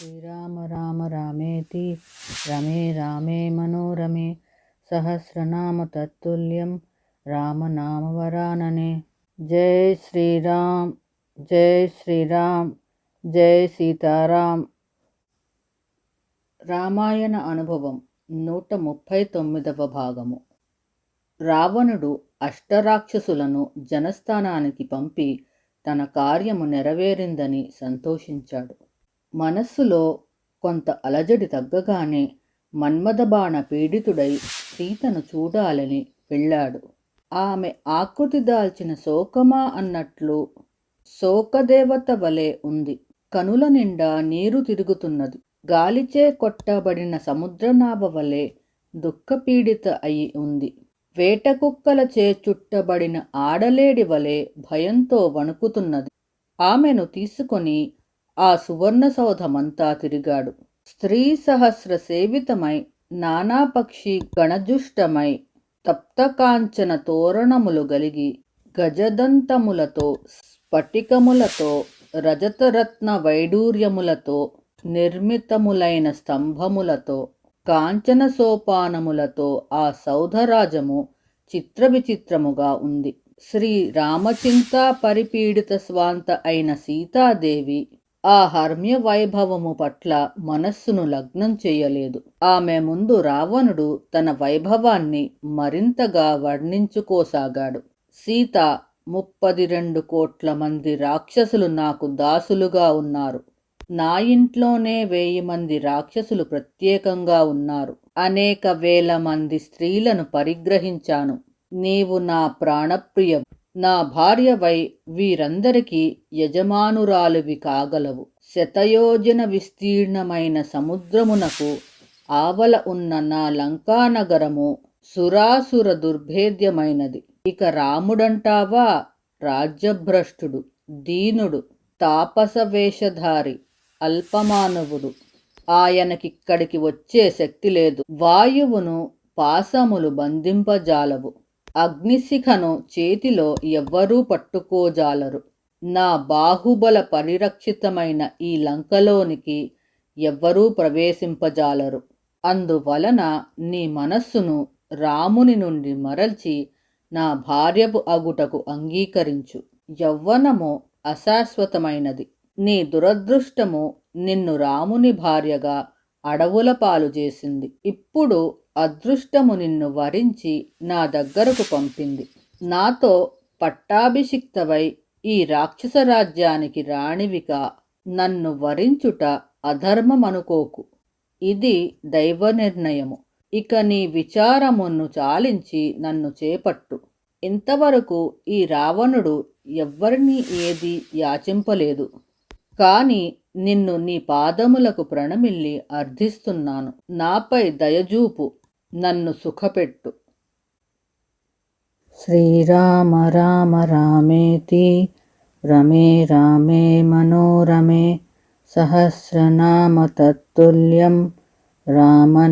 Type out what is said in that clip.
శ్రీరామ రామ రామేతి రమే రామే మనోరమే సహస్రనామ తత్తుల్యం రామనామవరాననే జై శ్రీరామ్ జై శ్రీరామ్ జై సీతారాం రామాయణ అనుభవం నూట ముప్పై తొమ్మిదవ భాగము. రావణుడు అష్టరాక్షసులను జనస్థానానికి పంపి తన కార్యము నెరవేరిందని సంతోషించాడు. మనస్సులో కొంత అలజడి తగ్గగానే మన్మథబాణ పీడితుడై సీతను చూడాలని వెళ్ళాడు. ఆమె ఆకృతి దాల్చిన శోకమా అన్నట్లు శోకదేవత వలె ఉంది. కనుల నిండా నీరు తిరుగుతున్నది. గాలిచే కొట్టబడిన సముద్రనాభ వలె దుఃఖపీడిత అయి ఉంది. వేటకుక్కలచే చుట్టబడిన ఆడలేడి వలె భయంతో వణుకుతున్నది. ఆమెను తీసుకొని ఆ సువర్ణ సౌధమంతా తిరిగాడు. స్త్రీ సహస్ర సేవితమై నానాపక్షి గణజుష్టమై తప్తకాంచన తోరణములు గలిగి గజదంతములతో స్ఫటికములతో రజతరత్న వైడూర్యములతో నిర్మితములైన స్తంభములతో కాంచన సోపానములతో ఆ సౌధరాజము చిత్రవిచిత్రముగా ఉంది. శ్రీ రామచింతా పరిపీడిత స్వాంత అయిన సీతాదేవి ఆ హర్మ్య వైభవము పట్ల మనస్సును లగ్నం చేయలేదు. ఆమె ముందు రావణుడు తన వైభవాన్ని మరింతగా వర్ణించుకోసాగాడు. సీత ముప్పది రెండు కోట్ల మంది రాక్షసులు నాకు దాసులుగా ఉన్నారు. నా ఇంట్లోనే వెయ్యి మంది రాక్షసులు ప్రత్యేకంగా ఉన్నారు. అనేక వేల మంది స్త్రీలను పరిగ్రహించాను. నీవు నా ప్రాణప్రియ నా భార్యవై వీరందరికీ యజమానురాలువి కాగలవు. శతయోజన విస్తీర్ణమైన సముద్రమునకు ఆవల ఉన్న నా లంకానగరము సురాసుర దుర్భేద్యమైనది. ఇక రాముడంటావా? రాజ్యభ్రష్టుడు దీనుడు తాపస వేషధారి అల్పమానవుడు. ఆయనకిక్కడికి వచ్చే శక్తి లేదు. వాయువును పాసములు బంధింపజాలవు. అగ్నిశిఖను చేతిలో ఎవ్వరూ పట్టుకోజాలరు. నా బాహుబల పరిరక్షితమైన ఈ లంకలోనికి ఎవ్వరూ ప్రవేశింపజాలరు. అందువలన నీ మనస్సును రాముని నుండి మరల్చి నా భార్యపు అగుటకు అంగీకరించు. యవ్వనము అశాశ్వతమైనది. నీ దురదృష్టము నిన్ను రాముని భార్యగా అడవుల పాలు చేసింది. ఇప్పుడు అదృష్టము నిన్ను వరించి నా దగ్గరకు పంపింది. నాతో పట్టాభిషిక్తవై ఈ రాక్షస రాజ్యానికి రాణివిక నన్ను వరించుట అధర్మమనుకోకు. ఇది దైవ నిర్ణయము. ఇక నీ విచారమును చాలించి నన్ను చేపట్టు. ఇంతవరకు ఈ రావణుడు ఎవ్వరినీ ఏది యాచింపలేదు. కాని నిన్ను నీ పాదములకు ప్రణమిల్లి అర్థిస్తున్నాను నాపై దయజూపు నన్ను సుఖపెట్టు. శ్రీరామ రామ రామేతి రమే రామే మనోరమే సహస్రనామ తత్తుల్యం రామనామవరాననే